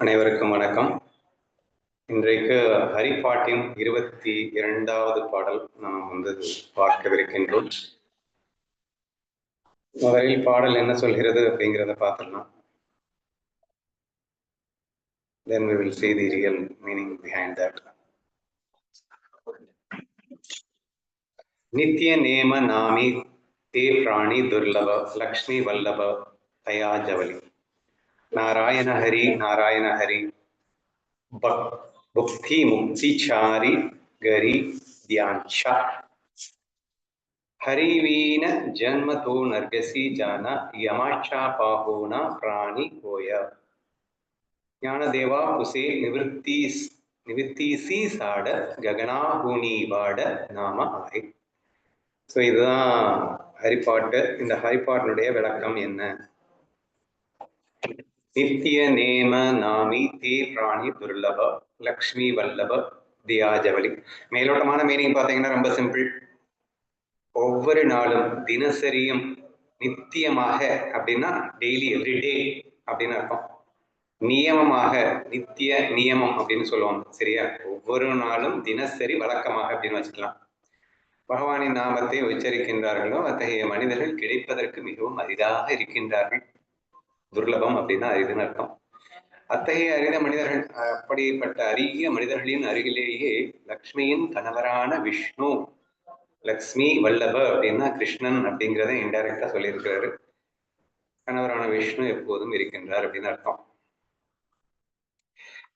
அனைவருக்கும் வணக்கம் இன்றைக்கு ஹரிபாட்டின் இருபத்தி இரண்டாவது பாடல் நாம் வந்து பார்க்கவிருக்கின்றோம் முதலில் பாடல் என்ன சொல்கிறது அப்படிங்கிறத பார்த்துடலாம் then we will see the real meaning behind that नित्य नेम नामी ते प्राणी दुर्लभ लक्ष्मी वल्लभ तया जवली நாராயண ஹரி நாராயண ஹரி பக்தி முக்தி சாரி கரி தியான்ஷா ஹரிவீன ஜன்மதோ நர்கசி ஜான யமாச்சா பாகோனா பிராணி கோய ஞானதேவா குசே நிவர்த்தி நிவர்த்திசி சாட ககனாகுனி வாட நாம ஆய் ஸோ இதுதான் ஹரிப்பாட்டு இந்த ஹரிபாட்டினுடைய விளக்கம் என்ன? நித்திய நேம நாமி தே பிராணி துர்லப லக்ஷ்மி வல்லப தியாஜவலி மேலோட்டமான மீனிங் பார்த்தீங்கன்னா ரொம்ப சிம்பிள் ஒவ்வொரு நாளும் தினசரியும் நித்தியமாக அப்படின்னா டெய்லி எவ்ரிடே அப்படின்னு அர்த்தம். நியமமாக நித்திய நியமம் அப்படின்னு சொல்லுவாங்க. சரியா? ஒவ்வொரு நாளும் தினசரி வழக்கமாக அப்படின்னு வச்சுக்கலாம். பகவானின் நாமத்தை உச்சரிக்கின்றார்களோ அத்தகைய மனிதர்கள் கிடைப்பதற்கு மிகவும் அரிதாக இருக்கின்றார்கள். துர்லபம் அப்படின்னா அரிதுன்னு அர்த்தம். அத்தகைய அரித மனிதர்கள் அப்படிப்பட்ட அரிய மனிதர்களின் அருகிலேயே லக்ஷ்மியின் கணவரான விஷ்ணு லக்ஷ்மி வல்லப அப்படின்னா கிருஷ்ணன் அப்படிங்கிறத இன்டைரக்டா சொல்லியிருக்கிறாரு. கணவரான விஷ்ணு எப்போதும் இருக்கின்றார் அப்படின்னு அர்த்தம்.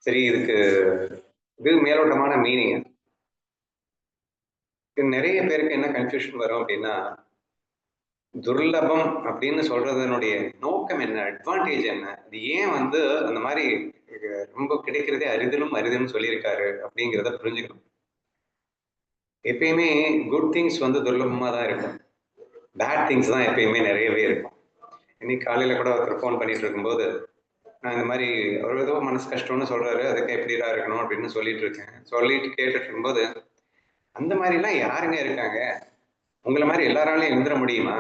சரி இதுக்கு இது மேலோட்டமான மீனிங் நிறைய பேருக்கு என்ன கன்ஃபியூஷன் வரும் அப்படின்னா துர்லபம் அப்படின்னு சொல்றதனுடைய நோக்கம் என்ன? அட்வான்டேஜ் என்ன? இது ஏன் வந்து அந்த மாதிரி ரொம்ப கிடைக்கிறதே அரிதலும் அரிதலும் சொல்லியிருக்காரு அப்படிங்கிறத புரிஞ்சுக்கணும். எப்பயுமே குட் திங்ஸ் வந்து துர்லபமாக தான் இருக்கும். பேட் திங்ஸ் தான் எப்பயுமே நிறையவே இருக்கும். இன்னைக்கு காலையில கூட ஒருத்தர் ஃபோன் பண்ணிட்டு இருக்கும்போது நான் இந்த மாதிரி ஒரு ஏதோ மனசு கஷ்டம்னு சொல்றாரு அதுக்கு எப்படிடா இருக்கணும் அப்படின்னு சொல்லிட்டு இருக்கேன். சொல்லிட்டு கேட்டுட்டு இருக்கும்போது அந்த மாதிரிலாம் யாருங்க இருக்காங்க? உங்களை மாதிரி எல்லாராலையும் எழுந்துட முடியுமா?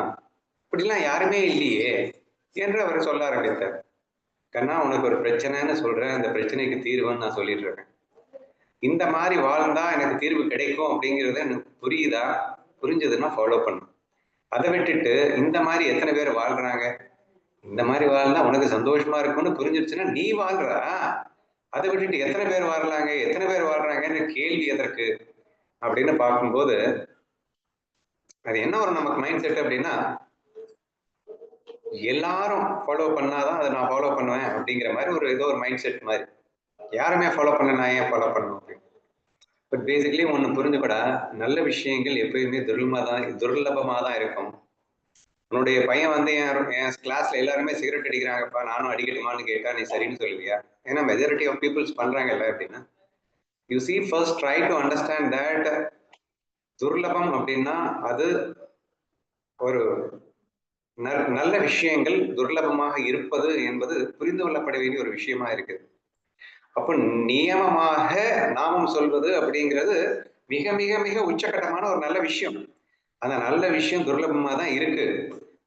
இப்படிலாம் யாருமே இல்லையே என்று அவர் சொல்ல ஆரம்பித்தார். கண்ணா உனக்கு ஒரு பிரச்சனைன்னு சொல்றேன். அந்த பிரச்சனைக்கு தீர்வுன்னு நான் சொல்லிட்டு இருக்கேன். இந்த மாதிரி வாழ்ந்தா எனக்கு தீர்வு கிடைக்கும் அப்படிங்கிறத எனக்கு புரியுதா? புரிஞ்சதுன்னா ஃபாலோ பண்ணும் அதை விட்டுட்டு இந்த மாதிரி எத்தனை பேர் வாழ்றாங்க? இந்த மாதிரி வாழ்ந்தா உனக்கு சந்தோஷமா இருக்கும்னு புரிஞ்சிருச்சுன்னா நீ வாழ்றா? அதை விட்டுட்டு எத்தனை பேர் வாழலாங்க எத்தனை பேர் வாழ்றாங்கன்ற கேள்வி எதற்கு? அப்படின்னு பார்க்கும்போது அது என்ன ஒரு நமக்கு மைண்ட் செட் அப்படின்னா எல்லாரும் ஃபாலோ பண்ணாதான் அதை நான் ஃபாலோ பண்ணுவேன் அப்படிங்கிற மாதிரி ஒரு ஏதோ ஒரு மைண்ட் செட் மாதிரி. யாருமே ஃபாலோ பண்ண நான் ஏன் ஃபாலோ பண்ணணும் அப்படின்னு. பட் பேசிக்கலி ஒன்று புரிஞ்சுக்கூடா நல்ல விஷயங்கள் எப்பயுமே துர்லபமா தான் துர்லபமாக தான் இருக்கும். உன்னுடைய பையன் வந்து என் என் கிளாஸ்ல எல்லாருமே சிகரெட் அடிக்கிறாங்கப்பா நானும் அடிக்கட்டுமான்னு கேட்டா நீ சரின்னு சொல்லுவியா? ஏன்னா மெஜாரிட்டி ஆஃப் பீப்புள்ஸ் பண்றாங்கல்ல அப்படின்னா. You see first try to understand that துர்லபம் அப்படின்னா அது ஒரு நல்ல விஷயங்கள் துர்லபமாக இருப்பது என்பது புரிந்து கொள்ளப்பட வேண்டிய ஒரு விஷயமா இருக்குது. அப்போ நியமமாக நாமம் சொல்வது அப்படிங்கிறது மிக மிக மிக உச்சகட்டமான ஒரு நல்ல விஷயம். அந்த நல்ல விஷயம் துர்லபமா தான் இருக்கு.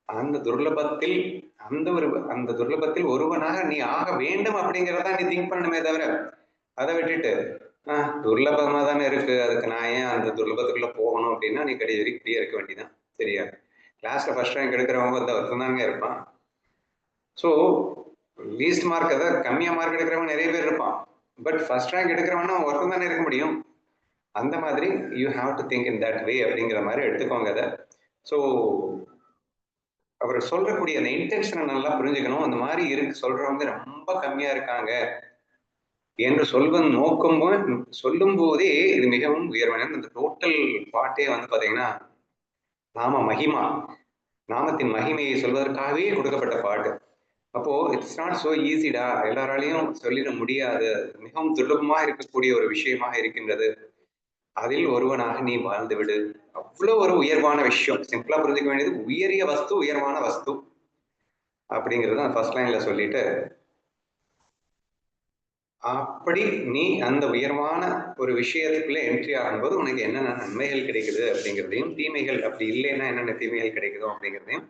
அந்த துர்லபத்தில் அந்த ஒரு அந்த துர்லபத்தில் ஒருவனாக நீ ஆக வேண்டும் அப்படிங்கிறதா நீ திங்க் பண்ணணுமே தவிர அதை விட்டுட்டு ஆஹ் துர்லபமா தானே இருக்கு. அதுக்கு நான் ஏன் அந்த துர்லபத்துக்குள்ள போகணும்? அப்படின்னா நீ கடைசி வரைக்கும் இப்படியே இருக்க வேண்டியதான் சரியா? கிளாஸ்ல ஃபர்ஸ்ட் ரேங்க் எடுக்கிறவங்க அந்த ஒருத்தன் தாங்க இருப்பான். ஸோ லீஸ்ட் மார்க் அதாவது கம்மியாக மார்க் எடுக்கிறவங்க நிறைய பேர் இருப்பான். பட் ஃபர்ஸ்ட் ரேங்க் எடுக்கிறவனா ஒருத்தன் தானே இருக்க முடியும். அந்த மாதிரி you have to think in that way அப்படிங்கிற மாதிரி எடுத்துக்கோங்க அதை. ஸோ அவர் சொல்லக்கூடிய அந்த இன்டென்ஷனை நல்லா புரிஞ்சுக்கணும். அந்த மாதிரி இருக்கு சொல்றவங்க ரொம்ப கம்மியா இருக்காங்க என்று சொல்வது நோக்கமும் சொல்லும் போதே இது மிகவும் உயர்வான இந்த டோட்டல் பாட்டே வந்து பாத்தீங்கன்னா நாம மகிமா நாமத்தின் மகிமையை சொல்வதற்காகவே கொடுக்கப்பட்ட பாட்டு. அப்போ இட்ஸ் நாட் சோ ஈஸிடா எல்லாராலையும் சொல்லிட முடியாது. மிகவும் துர்லபமாக இருக்கக்கூடிய ஒரு விஷயமாக இருக்கின்றது. அதில் ஒருவனாக நீ வாழ்ந்து விடு. அவ்வளவு ஒரு உயர்வான விஷயம். சிம்பிளா புரிஞ்சுக்க வேண்டியது உயரிய வஸ்து உயர்வான வஸ்து. அப்படிங்கிறது தான் ஃபர்ஸ்ட் லைன்ல சொல்லிட்டு அப்படி நீ அந்த உயர்வான ஒரு விஷயத்துக்குள்ள என்ட்ரி ஆகும்போது உனக்கு என்னென்ன நன்மைகள் கிடைக்குது அப்படிங்கிறதையும் தீமைகள் அப்படி இல்லைன்னா என்னென்ன தீமைகள் கிடைக்குதோ அப்படிங்கிறதையும்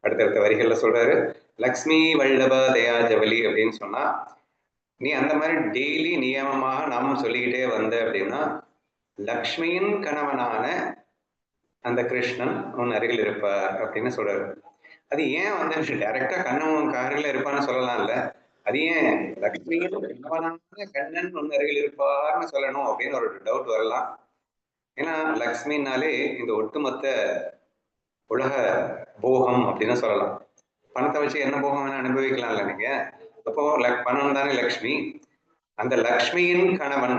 அடுத்தடுத்த வரிகள்ல சொல்றாரு. லக்ஷ்மி வல்லப தயா ஜவலி அப்படின்னு சொன்னா நீ அந்த மாதிரி டெய்லி நியமமாக நாம் சொல்லிக்கிட்டே வந்த அப்படின்னா லக்ஷ்மியின் கணவனான அந்த கிருஷ்ணன் உன் அருகில் இருப்பார் அப்படின்னு சொல்றாரு. அது ஏன் வந்து டைரக்டா கண்ணன் காரில் இருப்பான்னு சொல்லலாம்ல. அது ஏன் லக்ஷ்மியின் கணவனான கண்ணன் உன் அருகில் இருப்பார்னு சொல்லணும் அப்படின்னு ஒரு டவுட் வரலாம். ஏன்னா லக்ஷ்மினாலே இந்த ஒட்டுமொத்த உலக போகம் அப்படின்னு சொல்லலாம். பணத்தை வச்சு என்ன போகம் வேணா அனுபவிக்கலாம்ல நீங்க. அப்போ பணம் தானே லக்ஷ்மி. அந்த லக்ஷ்மியின் கணவன்.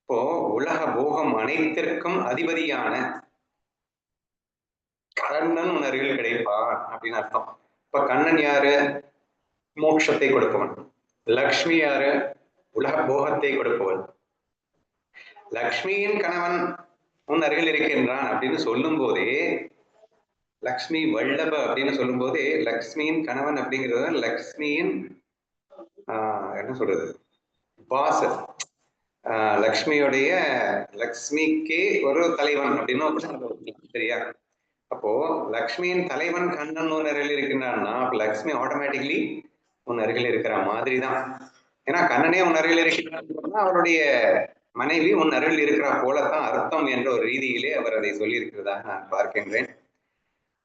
இப்போ உலக போகம் அனைத்திற்கும் அதிபதியான கண்ணன் உணர்வில் கிடைப்பான் அப்படின்னு அர்த்தம். இப்ப கண்ணன் யாரு? மோட்சத்தை கொடுப்பவன். லக்ஷ்மி யாரு? உலக போகத்தை கொடுப்பவன் லக்ஷ்மியின் கணவன் உன் அருகில் இருக்கின்றான் அப்படின்னு சொல்லும் போதே லக்ஷ்மி வல்லப அப்படின்னு சொல்லும் போதே லக்ஷ்மியின் கணவன் அப்படிங்கிறது லக்ஷ்மியின் ஆஹ் என்ன சொல்றது? பாஸ் லக்ஷ்மியுடைய லக்ஷ்மிக்கே ஒரு தலைவன் அப்படின்னு சரியா? அப்போ லக்ஷ்மியின் தலைவன் கண்ணன் ஒரு அருகில் இருக்கின்றான்னா அப்ப லக்ஷ்மி ஆட்டோமேட்டிக்லி உன் அருகில் இருக்கிற மாதிரி தான் ஏன்னா கண்ணனே உன் அருகில் இருக்கிறார் அவருடைய மனைவி உன் அருகில் இருக்கிற போலத்தான் அர்த்தம் என்ற ஒரு ரீதியிலே அவர் அதை சொல்லி இருக்கிறதாக நான் பார்க்கின்றேன்.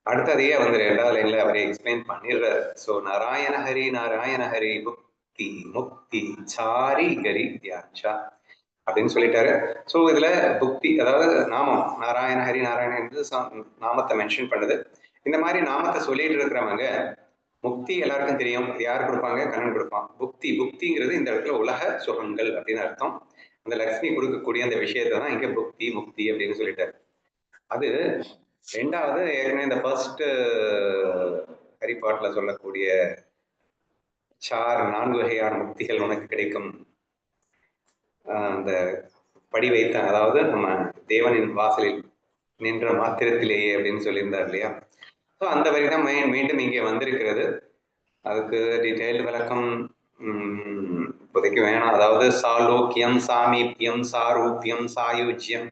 அடுத்ததையே வந்து ரெண்டாவது லைன்ல அவரை எக்ஸ்பிளைன் பண்ணிடுறாரு. சோ நாராயண ஹரி நாராயண ஹரி முக்தி முக்தி சாரி ஹரி தியாட்சா அப்படின்னு சொல்லிட்டாரு. சோ இதுல புக்தி அதாவது நாமம் நாராயண ஹரி நாராயணன் என்று நாமத்தை மென்ஷன் பண்ணுது. இந்த மாதிரி நாமத்தை சொல்லிட்டு இருக்கிறவங்க முக்தி எல்லாருக்கும் தெரியும். யார் கொடுப்பாங்க? கண்ணன் கொடுப்பான். புக்தி புக்திங்கிறது இந்த இடத்துல உலக சுகங்கள் அப்படின்னு அர்த்தம். அந்த லக்ஷ்மி கொடுக்கக்கூடிய அந்த விஷயத்தை தான் இங்க புக்தி முக்தி அப்படின்னு சொல்லிட்டாரு. அது ரெண்டாவது ஏற்கனவே இந்த ஃபர்ஸ்ட் ஹரிபாட்டில் சொல்லக்கூடிய சார் நான்கு வகையான முக்திகள் உனக்கு கிடைக்கும். ஆஹ் அந்த படி வைத்த அதாவது நம்ம தேவனின் வாசலில் நின்ற மாத்திரத்திலேயே அப்படின்னு சொல்லியிருந்தார் இல்லையா? ஸோ அந்த வரி தான் மீண்டும் இங்கே வந்திருக்கிறது. அதுக்கு டீட்டெயில் விளக்கம் உம், இப்போதைக்கு வேணாம். அதாவது சாலோக்கியம் சாமீபியம் சாரூபியம் சாயுஜ்யம்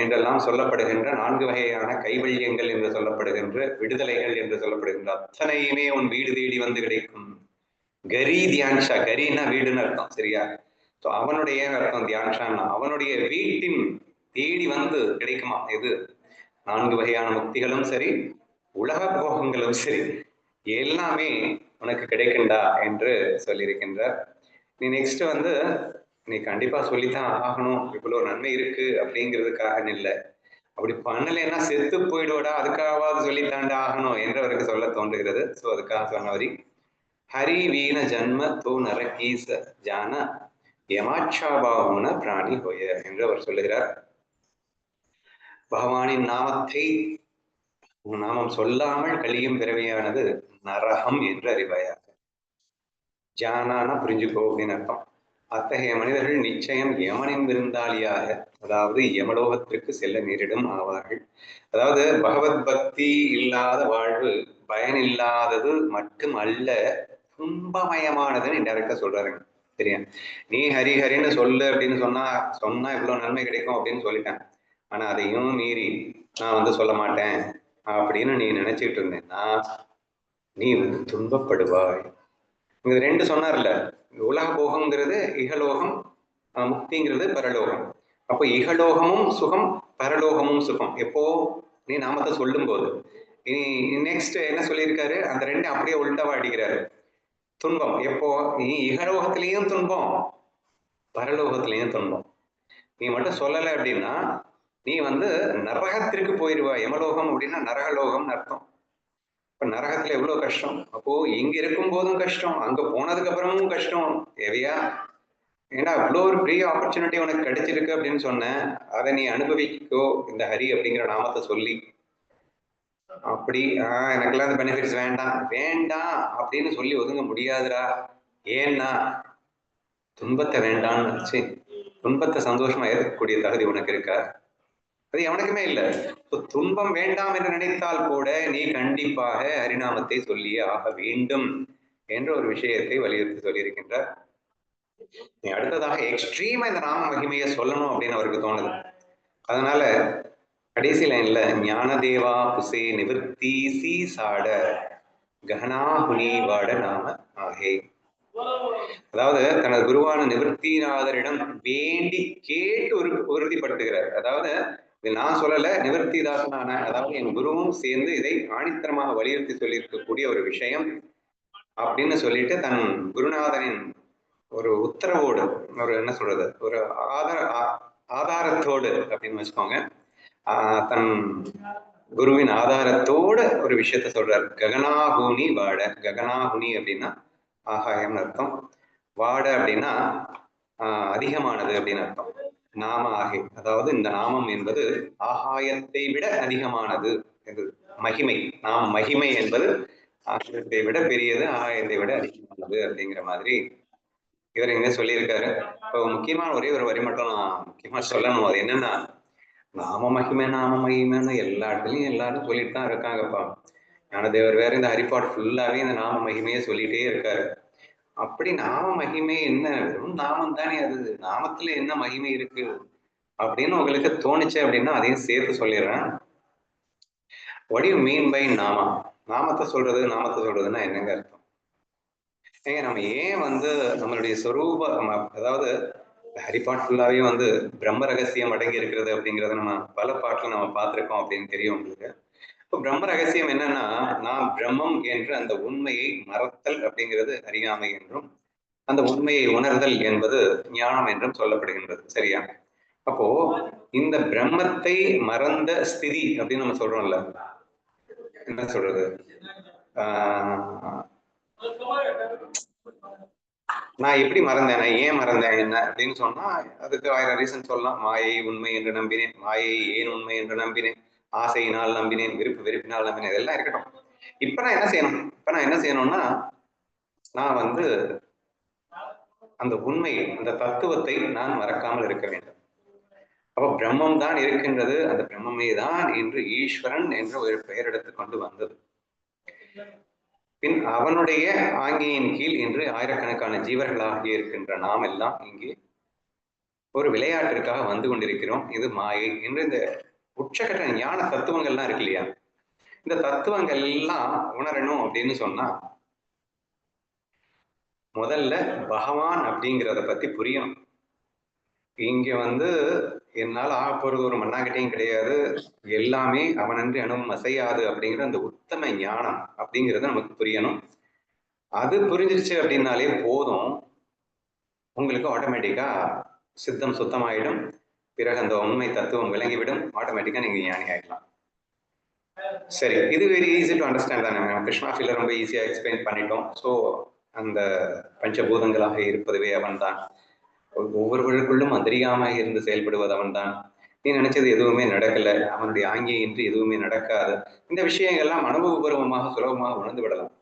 என்றெல்லாம் சொல்லப்படுகின்ற நான்கு வகையான கைவல்யங்கள் என்று சொல்லப்படுகின்ற விடுதலைகள் என்று சொல்லப்படுகின்ற அத்தனையுமே உன் வீடு தேடி வந்து கிடைக்கும். கரி தியான்ஷா கரின்னா வீடுன்னு அர்த்தம் சரியா? ஸோ அவனுடைய அர்த்தம் தியான்ஷான்னா அவனுடைய வீட்டின் தேடி வந்து கிடைக்குமா? எது? நான்கு வகையான முக்திகளும் சரி உலக போகங்களும் சரி எல்லாமே உனக்கு கிடைக்குண்டா என்று சொல்லியிருக்கின்றார். நீ நெக்ஸ்ட் வந்து நீ கண்டிப்பா சொல்லித்தான் ஆகணும். இவ்வளவு நன்மை இருக்கு அப்படிங்கிறதுக்காக இல்லை அப்படி பண்ணலைன்னா செத்து போயிடுவோடா அதுக்காகவாது சொல்லித்தாண்டா ஆகணும் என்று அவருக்கு சொல்ல தோன்றுகிறது. ஸோ அதுக்காக சொன்னவரி ஹரி வீண ஜன்ம தோ நரகீச ஜான யமாட்சாபாவுன பிராணி ஹோய என்று அவர் சொல்லுகிறார். பகவானின் நாமத்தை நாமம் சொல்லாமல் கழியும் பிறவியானது நரகம் என்று அறிவாயாக. ஜானானா புரிஞ்சுக்கோ அப்படின்னு அர்த்தம். அத்தகைய மனிதர்கள் நிச்சயம் யமனின் விருந்தாளியாக அதாவது யமலோகத்திற்கு செல்ல நேரிடும் ஆவார்கள். அதாவது பகவத் பக்தி இல்லாத வாழ்வு பயன் இல்லாதது மட்டும் அல்ல துன்பமயமானதுன்னு இன்டெரக்டா சொல்றாருங்க. சரியா? நீ ஹரிஹரின்னு சொல்லு அப்படின்னு சொன்னா சொன்னா இவ்வளவு நன்மை கிடைக்கும் அப்படின்னு சொல்லிட்டேன். ஆனா அதையும் மீறி நான் வந்து சொல்ல மாட்டேன். அப்படின்னு நீ நினைச்சிட்டு இருந்தேன்னா நீ வந்து துன்பப்படுவாய். இங்க ரெண்டு சொன்னார்ல. உலக போகம்ங்கிறது இகலோகம் அஹ் முக்திங்கிறது பரலோகம். அப்போ இகலோகமும் சுகம் பரலோகமும் சுகம். எப்போ? நீ நாமத்தை சொல்லும் போது இனி நெக்ஸ்ட் என்ன சொல்லியிருக்காரு? அந்த ரெண்டு அப்படியே உள்டாவா அடிக்கிறாரு. துன்பம். எப்போ? நீ இகலோகத்திலையும் துன்பம் பரலோகத்திலையும் துன்பம். நீ மட்டும் சொல்லலை அப்படின்னா நீ வந்து நரகத்திற்கு போயிடுவா யமலோகம் அப்படின்னா நரகலோகம்னு அர்த்தம். இப்ப நரகத்துல எவ்வளவு கஷ்டம்? அப்போ இங்க இருக்கும் போதும் கஷ்டம் அங்க போனதுக்கு அப்புறமும் கஷ்டம். தேவையா? ஏன்னா இவ்வளோ ஒரு பெரிய ஆப்பர்ச்சுனிட்டி உனக்கு கிடைச்சிருக்கு அப்படின்னு சொன்னேன் அதை நீ அனுபவிக்கோ இந்த ஹரி அப்படிங்கிற நாமத்தை சொல்லி. அப்படி ஆஹ் எனக்கெல்லாம் அந்த பெனிஃபிட்ஸ் வேண்டாம். வேண்டாம் அப்படின்னு சொல்லி ஒதுங்க முடியாதுடா. ஏன்னா துன்பத்தை வேண்டாம்னு நினைச்சு துன்பத்தை சந்தோஷமா ஏற்கக்கூடிய தகுதி உனக்கு இருக்கா? அது எவனுக்குமே இல்லை. துன்பம் வேண்டாம் என்று நினைத்தால் கூட நீ கண்டிப்பாக ஹரிநாமத்தை சொல்லியே ஆக வேண்டும் என்ற ஒரு விஷயத்தை வலியுறுத்தி சொல்லியிருக்கின்றார். நீ அடுத்ததாக எக்ஸ்ட்ரீமா இந்த நாம மகிமையை சொல்லணும் அப்படின்னு அவருக்கு தோணுது. அதனால கடைசி லைன்ல ஞானதேவா புசே நிவர்த்தி சீ சாட ககனா வாட நாம ஆகே. அதாவது தனது குருவான நிவர்த்திநாதரிடம் வேண்டி கேட்டு ஒரு உறுதிப்படுத்துகிறார். அதாவது இது நான் சொல்லல நிவர்த்திதாசனான அதாவது என் குருவும் சேர்ந்து இதை ஆணித்தரமாக வலியுறுத்தி சொல்லியிருக்கக்கூடிய ஒரு விஷயம் அப்படின்னு சொல்லிட்டு தன் குருநாதனின் ஒரு உத்தரவோடு ஒரு என்ன சொல்றது ஒரு ஆதார ஆ- ஆதாரத்தோடு அப்படின்னு வச்சுக்கோங்க. ஆஹ் தன் குருவின் ஆதாரத்தோட ஒரு விஷயத்த சொல்றார். ககனாகுனி வாட ககனாகுனி அப்படின்னா ஆகாயம் அர்த்தம். வாட அப்படின்னா ஆஹ் அதிகமானது அப்படின்னு அர்த்தம். நாம ஆகே. அதாவது இந்த நாமம் என்பது ஆகாயத்தை விட அதிகமானது என்று. மகிமை. நாம் மகிமை என்பது ஆகாயத்தை விட பெரியது ஆகாயத்தை விட அதிகமானது அப்படிங்கிற மாதிரி இவர் எங்க சொல்லியிருக்காரு. இப்போ முக்கியமான ஒரே ஒரு வரி மட்டும் நான் முக்கியமா சொல்லணும். அது என்னன்னா நாம மகிமை நாம மகிமைன்னு எல்லா இடத்துலயும் எல்லாரும் சொல்லிட்டு தான் இருக்காங்கப்பா. ஞானதேவர் வேற இந்த ஹரிபாட் ஃபுல்லாவே இந்த நாம மகிமையை சொல்லிட்டே இருக்காரு. அப்படி நாம மகிமை என்ன? வெறும் நாமம் தானே அது. நாமத்துல என்ன மகிமை இருக்கு? அப்படின்னு உங்களுக்கு தோணுச்சு அப்படின்னா அதையும் சேர்த்து சொல்லிடுறேன். What மீன் பை நாமா? நாமத்தை சொல்றது நாமத்தை சொல்றதுன்னா என்னங்க அர்த்தம்? ஏங்க நம்ம ஏன் வந்து நம்மளுடைய சொரூப அதாவது ஹரிபாட் ஃபுல்லாவே வந்து பிரம்ம ரகசியம் அடங்கி இருக்கிறது அப்படிங்கறத நம்ம பல பாட்டுல நம்ம பார்த்திருக்கோம் அப்படின்னு தெரியும் உங்களுக்கு. இப்போ பிரம்ம ரகசியம் என்னன்னா நான் பிரம்மம் என்ற அந்த உண்மையை மறத்தல் அப்படிங்கிறது அறியாமை என்றும் அந்த உண்மையை உணர்தல் என்பது ஞானம் என்றும் சொல்லப்படுகின்றது. சரியா? அப்போ இந்த பிரம்மத்தை மறந்த ஸ்திதி அப்படின்னு நம்ம சொல்றோம்ல. என்ன சொல்றது? ஆஹ் நான் எப்படி மறந்தேன்? நான் ஏன் மறந்தேன்? என்ன அப்படின்னு சொன்னா அதுக்கு ஆயிரம் ரீசன் சொல்லலாம். மாயை உண்மை என்று நம்பினேன். மாயை ஏன் உண்மை என்று நம்பினேன்? ஆசையினால் நம்பினேன் விருப்பு வெறுப்பினால் நம்பினேன் இதெல்லாம் இருக்கட்டும். இப்ப நான் என்ன செய்யணும்? இப்ப நான் என்ன செய்யணும்னா நான் வந்து அந்த உண்மை அந்த தத்துவத்தை நான் மறக்காமல் இருக்க வேண்டும். அப்ப பிரம்மம் தான் இருக்கின்றது. அந்த பிரம்மமே தான் என்று ஈஸ்வரன் என்ற ஒரு பெயர் எடுத்து கொண்டு வந்தது. பின் அவனுடைய ஆங்கியின் கீழ் இன்று ஆயிரக்கணக்கான ஜீவர்களாக இருக்கின்ற நாம் எல்லாம் இங்கே ஒரு விளையாட்டிற்காக வந்து கொண்டிருக்கிறோம். இது மாயை என்று இந்த உச்சகட்ட ஞான தத்துவங்கள்லாம் இருக்கு இல்லையா? இந்த தத்துவங்கள் எல்லாம் உணரணும் அப்படின்னு சொன்னா முதல்ல பகவான் அப்படிங்கிறத பத்தி புரியணும். இங்க வந்து என்னால் ஆக போறது ஒரு மண்ணாங்கட்டையும் கிடையாது. எல்லாமே அவனன்றி அணுவும் அசையாது அப்படிங்கிற அந்த உத்தம ஞானம் அப்படிங்கிறது நமக்கு புரியணும். அது புரிஞ்சிருச்சு அப்படின்னாலே போதும். உங்களுக்கு ஆட்டோமேட்டிக்கா சித்தம் சுத்தமாயிடும். பிறகு அந்த உண்மை தத்துவம் விளங்கிவிடும். ஆட்டோமேட்டிக்கா நீங்க ஞானி ஆகிடலாம் சரி இது வெரி ஈஸி டு அண்டர்ஸ்டாண்ட் தானே கிருஷ்ணா ஃபீல ரொம்ப ஈஸியா எக்ஸ்பிளைன் பண்ணிட்டோம். ஸோ அந்த பஞ்சபூதங்களாக இருப்பதுவே அவன்தான். ஒவ்வொருவருக்குள்ளும் அந்தரியாம இருந்து செயல்படுவது அவன்தான். நீ நினைச்சது எதுவுமே நடக்கல. அவனுடைய ஆங்கியம் இன்றி எதுவுமே நடக்காது. இந்த விஷயங்கள்லாம் அனுபவபூர்வமாக சுலபமாக உணர்ந்து விடலாம்.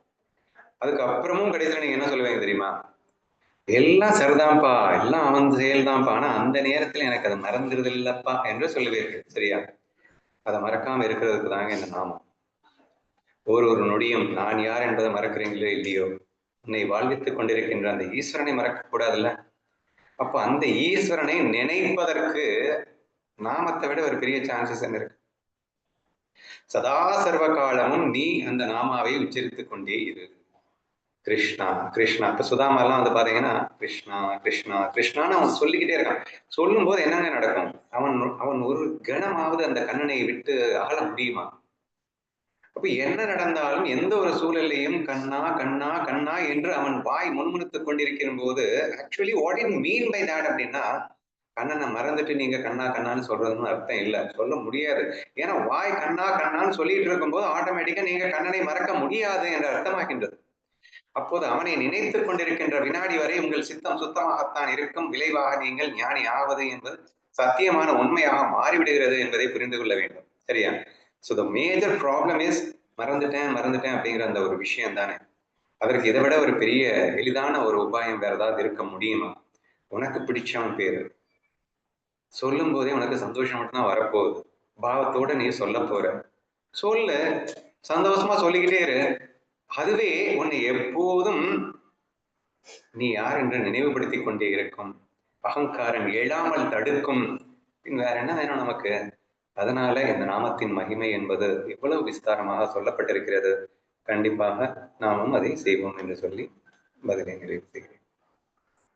அதுக்கப்புறமும் கடைசியில் நீங்க என்ன சொல்லுவீங்க தெரியுமா? எல்லாம் சரிதான்ப்பா எல்லாம் அவன் செயல்தான்ப்பா. ஆனா அந்த நேரத்துல எனக்கு அது மறந்துருது இல்லப்பா என்று சொல்லுவீர்கள் சரியா? அதை மறக்காம இருக்கிறதுக்கு தாங்க இந்த நாமம். ஒரு ஒரு நொடியும் நான் யார் என்பதை மறக்கிறீங்களோ இல்லையோ? உன்னை வாழ்வித்துக் கொண்டிருக்கின்ற அந்த ஈஸ்வரனை மறக்க கூடாதுல்ல அப்ப அந்த ஈஸ்வரனை நினைப்பதற்கு நாமத்தை விட ஒரு பெரிய சான்சஸ் என்ன இருக்கு? சதா சர்வ காலமும் நீ அந்த நாமாவை உச்சரித்துக் கொண்டே இரு. கிருஷ்ணா கிருஷ்ணா. இப்ப சுதாமாலாம் வந்து பாத்தீங்கன்னா கிருஷ்ணா கிருஷ்ணா கிருஷ்ணான்னு அவன் சொல்லிக்கிட்டே இருக்கான். சொல்லும் போது என்னங்க நடக்கும்? அவன் அவன் ஒரு கணமாவது அந்த கண்ணனை விட்டு ஆள முடியுமா? அப்ப என்ன நடந்தாலும் எந்த ஒரு சூழலையும் கண்ணா கண்ணா கண்ணா என்று அவன் வாய் முன்முணுத்துக் கொண்டிருக்கிற போது actually what in mean by that அப்படின்னா கண்ணனை மறந்துட்டு நீங்க கண்ணா கண்ணான்னு சொல்றதுன்னு அர்த்தம் இல்லை. சொல்ல முடியாது. ஏன்னா வாய் கண்ணா கண்ணான்னு சொல்லிட்டு இருக்கும்போது ஆட்டோமேட்டிக்கா நீங்க கண்ணனை மறக்க முடியாது என்று அர்த்தமாகின்றது. அப்போது அவனை நினைத்துக் கொண்டிருக்கின்ற வினாடி வரை உங்கள் சித்தம் சுத்தமாகத்தான் இருக்கும். விளைவாக நீங்கள் ஞானி ஆவது என்பது சத்தியமான உண்மையாக மாறிவிடுகிறது என்பதை புரிந்து கொள்ள வேண்டும். சரியா? So the major problem is மறந்துட்டேன் மறந்துட்டேன் அப்படிங்கிற அந்த ஒரு விஷயம் தானே. அதற்கு இதை விட ஒரு பெரிய எளிதான ஒரு உபாயம் வேற ஏதாவது இருக்க முடியுமா? உனக்கு பிடிச்சவன் பேரு. சொல்லும் போதே உனக்கு சந்தோஷம் மட்டும்தான் வரப்போகுது. பாவத்தோட நீ சொல்ல போற. சொல்லு. சந்தோஷமா சொல்லிக்கிட்டே இரு. அதுவே உன்னை எப்போதும் நீ யார் என்று நினைவுபடுத்திக் கொண்டே இருக்கும். அகங்காரம் எழாமல் தடுக்கும். பின் வேற என்ன வேணும் நமக்கு? அதனால இந்த நாமத்தின் மகிமை என்பது எவ்வளவு விஸ்தாரமாக சொல்லப்பட்டிருக்கிறது. கண்டிப்பாக நாமும் அதை செய்வோம் என்று சொல்லி பதிலை நிறைவு செய்கிறேன்.